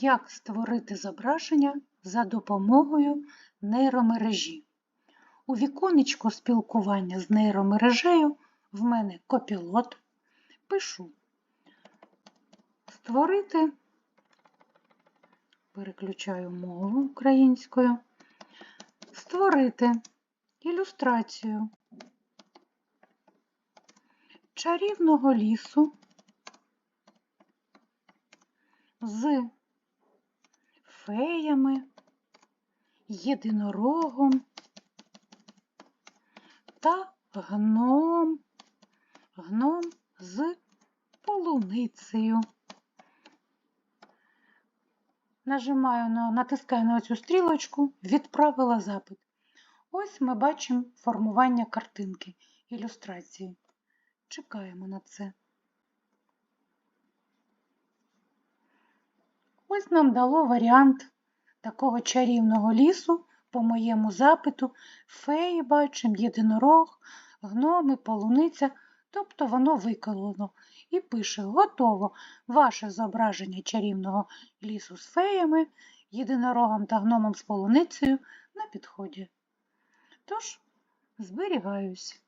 Як створити зображення за допомогою нейромережі? У віконечку спілкування з нейромережею в мене копілот. Пишу створити, переключаю мову українською, створити ілюстрацію чарівного лісу з феями, єдинорогом та гном, гном з полуницею. Нажимаю на, натискаю на цю стрілочку, відправила запит. Ось ми бачимо формування картинки, ілюстрації. Чекаємо на це. Ось нам дало варіант такого чарівного лісу по моєму запиту. Феї бачимо, єдинорог, гноми, полуниця, тобто воно виконано. І пише: готово ваше зображення чарівного лісу з феями, єдинорогом та гномом з полуницею на підході. Тож, зберігаюсь.